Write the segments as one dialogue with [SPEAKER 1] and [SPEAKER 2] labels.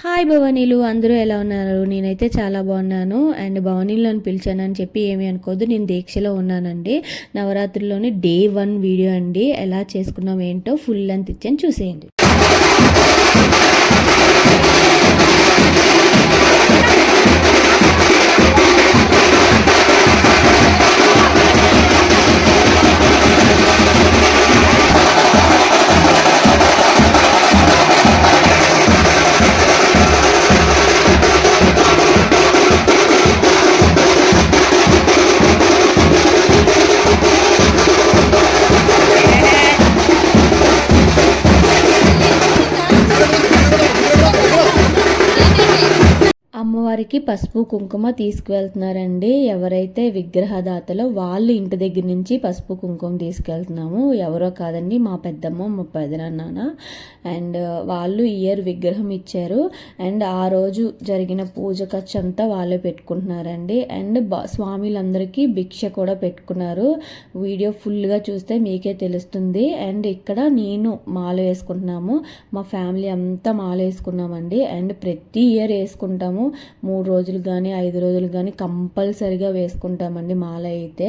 [SPEAKER 1] Hi భవానీలు. అందరూ ఎలా ఉన్నారు? నేనైతే చాలా బాగున్నాను. అండ్ భవానీలను పిలిచానని చెప్పి ఏమి అనుకోవద్దు నేను దీక్షలో ఉన్నానండి. నవరాత్రిలోని డే వన్ వీడియో అండి. ఎలా చేసుకున్నాం ఏంటో ఫుల్ లెంత్ ఇచ్చాను. చూసేయండి. అమ్మవారికి పసుపు కుంకుమ తీసుకువెళ్తున్నారండి. ఎవరైతే విగ్రహదాతలో వాళ్ళు ఇంటి దగ్గర నుంచి పసుపు కుంకుమ తీసుకెళ్తున్నాము ఎవరో కాదండి మా పెద్దమ్మ మా పెదనాన్న అండ్ వాళ్ళు ఇయర్ విగ్రహం ఇచ్చారు. అండ్ ఆ రోజు జరిగిన పూజ ఖర్చు అంతా వాళ్ళే పెట్టుకుంటున్నారండి. అండ్ స్వామిలందరికీ భిక్ష కూడా పెట్టుకున్నారు. వీడియో ఫుల్గా చూస్తే మీకే తెలుస్తుంది. అండ్ ఇక్కడ నేను మాల వేసుకుంటున్నాము. మా ఫ్యామిలీ అంతా మాల వేసుకున్నామండి. అండ్ ప్రతి ఇయర్ వేసుకుంటాము. మూడు రోజులు కానీ ఐదు రోజులు కానీ కంపల్సరిగా వేసుకుంటామండి మాల అయితే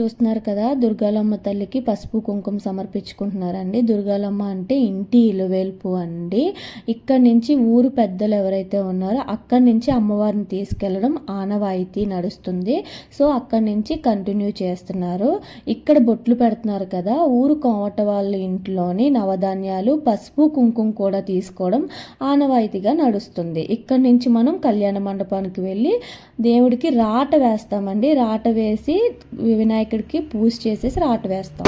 [SPEAKER 1] చూస్తున్నారు కదా దుర్గాలమ్మ తల్లికి పసుపు కుంకుమ సమర్పించుకుంటున్నారండి. దుర్గాలమ్మ అంటే ఇంటి ఇలువేల్పు అండి. ఇక్కడి నుంచి ఊరు పెద్దలు ఎవరైతే ఉన్నారో అక్కడి నుంచి అమ్మవారిని తీసుకెళ్ళడం ఆనవాయితీ నడుస్తుంది. సో అక్కడి నుంచి కంటిన్యూ చేస్తున్నారు. ఇక్కడ బొట్లు పెడుతున్నారు కదా ఊరు కోమట వాళ్ళ ఇంట్లోని నవధాన్యాలు పసుపు కుంకుమ కూడా తీసుకోవడం ఆనవాయితీగా నడుస్తుంది. ఇక్కడి నుంచి మనం కళ్యాణ మండపానికి వెళ్ళి దేవుడికి రాట వేస్తామండి. రాట వేసి వినాయక వినాయకుడికి పూజ చేసేసి రాట్ వేస్తాం.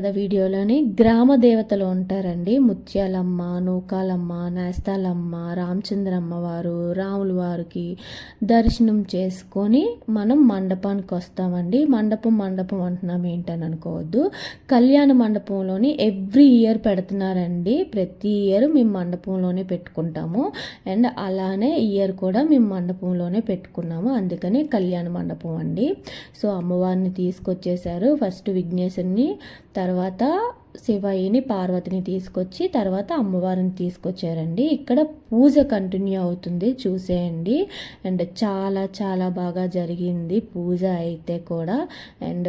[SPEAKER 1] కదా వీడియోలోని గ్రామ దేవతలు ఉంటారండి. ముత్యాలమ్మ నూకాలమ్మ నేస్తాలమ్మ రామచంద్రమ్మ వారు రాముల వారికి దర్శనం చేసుకొని మనం మండపానికి వస్తామండి. మండపం మండపం అంటున్నాం ఏంటని అనుకోవద్దు. కళ్యాణ మండపంలోని ఎవ్రీ ఇయర్ పెడుతున్నారండి. ప్రతి ఇయర్ మేము మండపంలోనే పెట్టుకుంటాము. అండ్ అలానే ఇయర్ కూడా మేము మండపంలోనే పెట్టుకున్నాము. అందుకని కళ్యాణ మండపం అండి. సో అమ్మవారిని తీసుకొచ్చేసారు ఫస్ట్ విఘ్నేశ్వరిని తర్వాత శివయ్యని పార్వతిని తీసుకొచ్చి తర్వాత అమ్మవారిని తీసుకొచ్చారండి. ఇక్కడ పూజ కంటిన్యూ అవుతుంది చూసేయండి. అండ్ చాలా చాలా బాగా జరిగింది పూజ అయితే కూడా. అండ్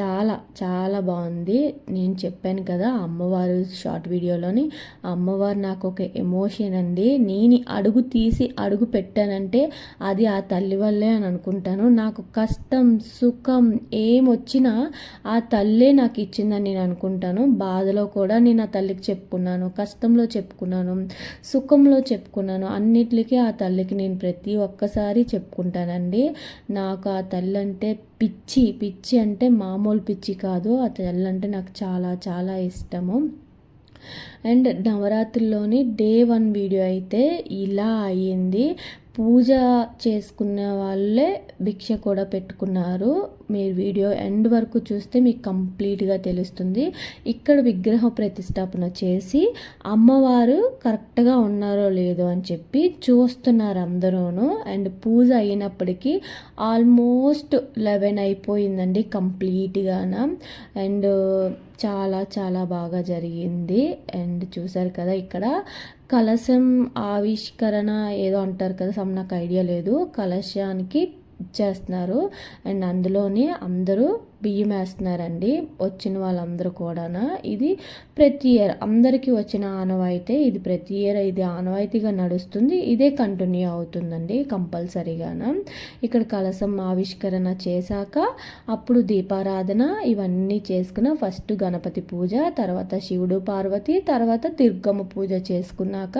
[SPEAKER 1] చాలా చాలా బాగుంది. నేను చెప్పాను కదా అమ్మవారు షార్ట్ వీడియోలోని అమ్మవారు నాకు ఒక ఎమోషన్ అండి. నేను అడుగు తీసి అడుగు పెట్టానంటే అది ఆ తల్లి వల్లే అని అనుకుంటాను. నాకు కష్టం సుఖం ఏమొచ్చినా ఆ తల్లే నాకు ఇచ్చిందని నేను అనుకుంటాను. బాధలో కూడా నేను ఆ తల్లికి చెప్పుకున్నాను కష్టంలో చెప్పుకున్నాను సుఖంలో చెప్పుకున్నాను. అన్నిటికీ ఆ తల్లికి నేను ప్రతి ఒక్కసారి చెప్పుకుంటానండి. నాకు ఆ తల్లి అంటే పిచ్చి పిచ్చి అంటే మామూలు పిచ్చి కాదు. ఆ తల్లి అంటే నాకు చాలా చాలా ఇష్టము. అండ్ నవరాత్రిలోని డే వన్ వీడియో అయితే ఇలా అయ్యింది. పూజ చేసుకున్న వాళ్ళే భిక్ష కూడా పెట్టుకున్నారు. మీరు వీడియో ఎండ్ వరకు చూస్తే మీకు కంప్లీట్గా తెలుస్తుంది. ఇక్కడ విగ్రహ ప్రతిష్టాపన చేసి అమ్మవారు కరెక్ట్గా ఉన్నారో లేదో అని చెప్పి చూస్తున్నారు అందరూను. అండ్ పూజ అయినప్పటికీ ఆల్మోస్ట్ లెవెన్ అయిపోయిందండి కంప్లీట్గాన. అండ్ చాలా చాలా బాగా జరిగింది. అండ్ చూసారు కదా ఇక్కడ కలశం ఆవిష్కరణ ఏదో అంటారు కదా సమ్ నాకు ఐడియా లేదు. కలశానికి చేస్తున్నారు. అండ్ అందులోనే అందరూ బియ్యం వేస్తున్నారండి. వచ్చిన వాళ్ళందరూ కూడా ఇది ప్రతి ఇయర్. అందరికీ వచ్చిన ఆనవాయితీ ఇది ప్రతి ఇయర్ ఇది ఆనవాయితీగా నడుస్తుంది. ఇదే కంటిన్యూ అవుతుందండి కంపల్సరీగాన. ఇక్కడ కలసం ఆవిష్కరణ చేశాక అప్పుడు దీపారాధన ఇవన్నీ చేసుకున్న ఫస్ట్ గణపతి పూజ తర్వాత శివుడు పార్వతి తర్వాత దుర్గమ్మ పూజ చేసుకున్నాక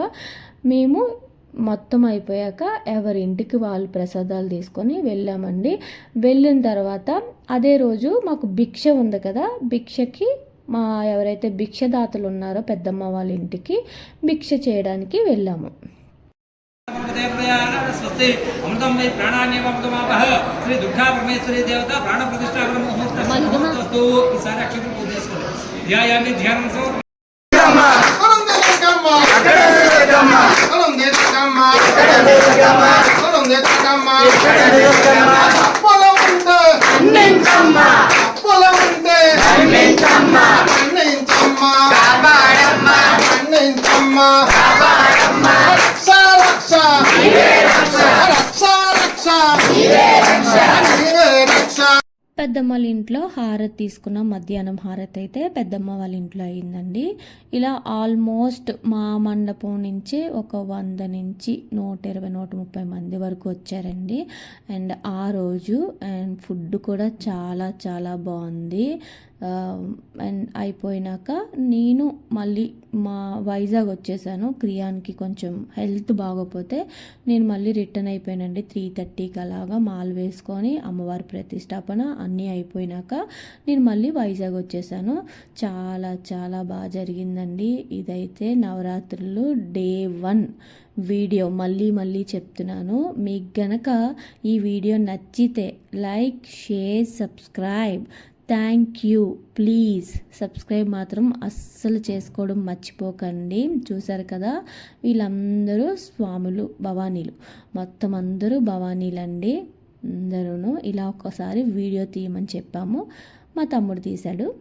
[SPEAKER 1] మేము మొత్తం అయిపోయాక ఎవరి ఇంటికి వాళ్ళు ప్రసాదాలు తీసుకొని వెళ్ళామండి. వెళ్ళిన తర్వాత అదే రోజు మాకు భిక్ష ఉంది కదా భిక్షకి మా ఎవరైతే భిక్షదాతలు ఉన్నారో పెద్దమ్మ వాళ్ళ ఇంటికి భిక్ష చేయడానికి వెళ్ళాము.
[SPEAKER 2] స్వస్తి అమృతం వై ప్రాణాన్యమృతమాపహ శ్రీ దుర్గా పరమేశ్వరి దేవత ప్రాణ ప్రతిష్టాపన ముహూర్తం ఈసారి అక్షరం పూజ చేసుకోండి ధ్యాయాన్ని ధ్యానం సో
[SPEAKER 1] పెద్దమ్మ వాళ్ళ ఇంట్లో హారతి తీసుకున్న. మధ్యాహ్నం హారతి అయితే పెద్దమ్మ వాళ్ళ ఇంట్లో అయిందండి. ఇలా ఆల్మోస్ట్ మా మండపం నుంచి ఒక వంద నుంచి నూట ఇరవై నూట ముప్పై మంది వరకు వచ్చారండి. అండ్ ఆ రోజు అండ్ ఫుడ్ కూడా చాలా చాలా బాగుంది. అండ్ అయిపోయినాక నేను మళ్ళీ మా వైజాగ్ వచ్చేసాను. క్రియాన్కి కొంచెం హెల్త్ బాగోపోతే నేను మళ్ళీ రిటర్న్ అయిపోయానండి. త్రీ థర్టీకి అలాగా మాల్ వేసుకొని అమ్మవారి ప్రతిష్టాపన అన్నీ అయిపోయినాక నేను మళ్ళీ వైజాగ్ వచ్చేసాను. చాలా చాలా బాగా జరిగిందండి. ఇదైతే నవరాత్రులు డే వన్ వీడియో. మళ్ళీ మళ్ళీ చెప్తున్నాను. మీకు గనక ఈ వీడియో నచ్చితే like share subscribe. Thank you. Please subscribe మాత్రం అస్సలు చేసుకోవడం మర్చిపోకండి. చూసారు కదా? వీళ్ళందరూ స్వాములు భవానీలు. మొత్తం అందరూ భవానీలండి. అందరూ ఇలా ఒక్కసారి వీడియో తీయమని చెప్పాము. మా తమ్ముడు తీశాడు.